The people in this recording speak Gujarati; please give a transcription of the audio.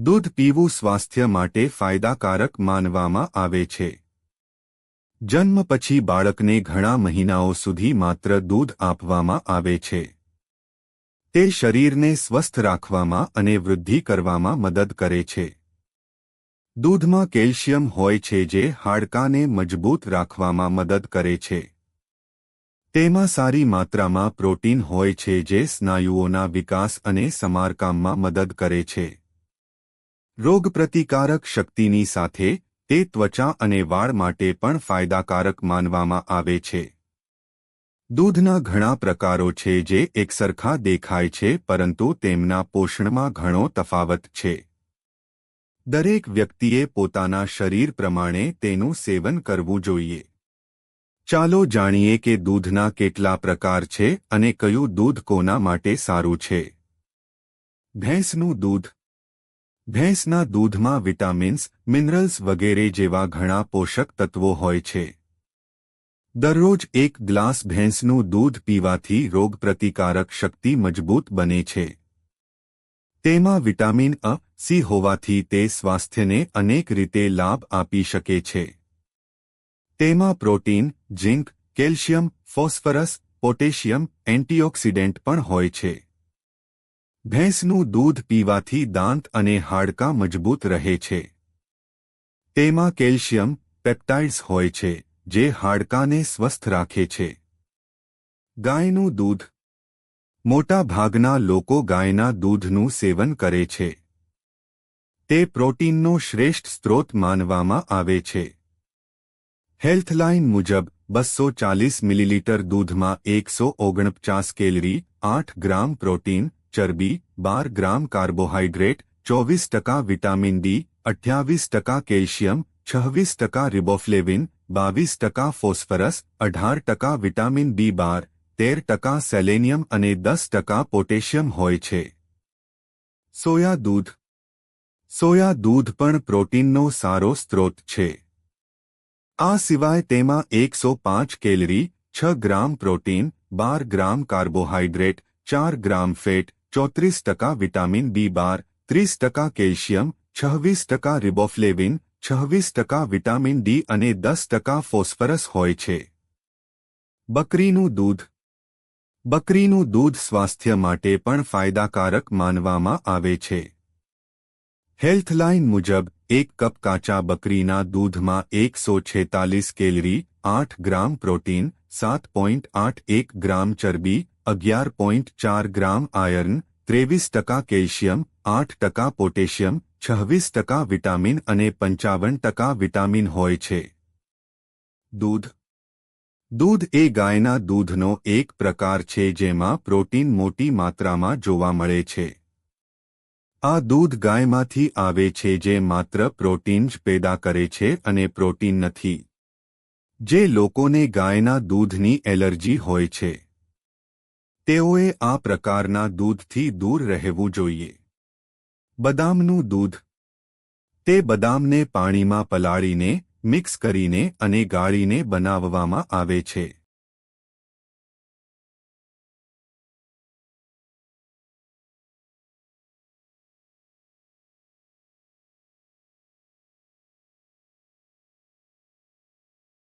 દૂધ પીવું સ્વાસ્થ્ય માટે ફાયદાકારક માનવામાં આવે છે. જન્મ પછી બાળકને ઘણા મહિનાઓ સુધી માત્ર દૂધ આપવામાં આવે છે. તે શરીરને સ્વસ્થ રાખવામાં અને વૃદ્ધિ કરવામાં મદદ કરે છે. દૂધમાં કેલ્શિયમ હોય છે જે હાડકાને મજબૂત રાખવામાં મદદ કરે છે. તેમાં સારી માત્રામાં પ્રોટીન હોય છે જે સ્નાયુઓના વિકાસ અને સમારકામમાં મદદ કરે છે. રોગપ્રતિકારક શક્તિની સાથે, તે ત્વચા અને વાળ માટે પણ ફાયદાકારક માનવામાં આવે છે. દૂધના ઘણા પ્રકારો છે જે એકસરખા દેખાય છે, પરંતુ તેમના પોષણમાં ઘણો તફાવત છે. દરેક વ્યક્તિએ પોતાના શરીર પ્રમાણે તેનું સેવન કરવું જોઈએ. ચાલો જાણીએ કે દૂધના કેટલા પ્રકાર છે અને કયું દૂધ કોના માટે સારું છે. ભેંસનું દૂધ ભેંસના દૂધમાં વિટામિન્સ, મિનરલ્સ વગેરે જેવા ઘણા પોષક તત્વો હોય છે. દરરોજ એક ગ્લાસ ભેંસનું દૂધ પીવાથી રોગપ્રતિકારક શક્તિ મજબૂત બને છે. તેમાં વિટામિન અ, સી હોવાથી તે સ્વાસ્થ્યને અનેક રીતે લાભ આપી શકે છે. તેમાં protein, zinc, calcium, phosphorus, potassium, antioxidant પણ હોય છે. ભેંસનું દૂધ પીવાથી દાંત અને હાડકાં મજબૂત રહે છે. તેમાં કેલ્શિયમ, પેપ્ટાઇડ્સ હોય છે, જે હાડકાને સ્વસ્થ રાખે છે. ગાયનું દૂધ. મોટા ભાગના લોકો ગાયના દૂધનું સેવન કરે છે. તે પ્રોટીનનો શ્રેષ્ઠ સ્ત્રોત માનવામાં આવે છે. હેલ્થલાઇન મુજબ, બસો ચાલીસ મિલીલીટર દૂધમાં એકસો ઓગણપચાસ કેલરી, આઠ ગ્રામ પ્રોટીન ચરબી, બાર ગ્રામ કાર્બોહાઈડ્રેટ ચોવીસ ટકા વિટામિન ડી, અઠ્યાવીસ ટકા કેલ્શિયમ, છવ્વીસ ટકા રિબોફ્લેવિન, બાવીસ ટકા ફોસ્ફરસ, અઢાર ટકા વિટામિન બી બાર, તેર ટકા સેલેનિયમ અને દસ ટકા પોટેશિયમ હોય છે. સોયા દૂધ. સોયા દૂધ પણ પ્રોટીનનો સારો સ્ત્રોત છે. આ સિવાય તેમાં એકસો પાંચ કેલરી, છ ગ્રામ પ્રોટીન, બાર ગ્રામ કાર્બોહાઈડ્રેટ ચાર ગ્રામ ફેટ ચોત્રીસ ટકા વિટામિન બી બાર, ત્રીસ ટકા કેલ્શિયમ, છવ્વીસ ટકા રિબોફ્લેવિન, છવ્વીસ ટકા વિટામિન ડી અને દસ ટકા ફોસ્ફરસ હોય છે. બકરીનું દૂધ. બકરીનું દૂધ સ્વાસ્થ્ય માટે પણ ફાયદાકારક માનવામાં આવે છે. હેલ્થલાઇન મુજબ, એક કપ કાચા બકરીના દૂધમાં એકસો છેતાલીસ કેલરી, આઠ ગ્રામ પ્રોટીન, સાત પોઈન્ટ આઠ એક ગ્રામ ચરબી અગિયાર પોઈન્ટ ચાર ગ્રામ આયર્ન, ત્રેવીસ ટકા કેલ્શિયમ, આઠ ટકા પોટેશિયમ, છવ્વીસ ટકા વિટામિન અને પંચાવન ટકા વિટામિન હોય છે. દૂધ. દૂધ એ ગાયના દૂધનો એક પ્રકાર છે જેમાં પ્રોટીન મોટી માત્રામાં જોવા મળે છે. આ દૂધ ગાયમાંથી આવે છે જે માત્ર પ્રોટીન જ પેદા કરે છે અને પ્રોટીન નથી. જે લોકોને ગાયના દૂધની એલર્જી હોય છે. તેઓએ આ પ્રકારના દૂધથી દૂર રહેવું જોઈએ. બદામનું દૂધ. તે બદામને પાણીમાં પલાળીને, મિક્સ કરીને અને ગાળીને બનાવવામાં આવે છે.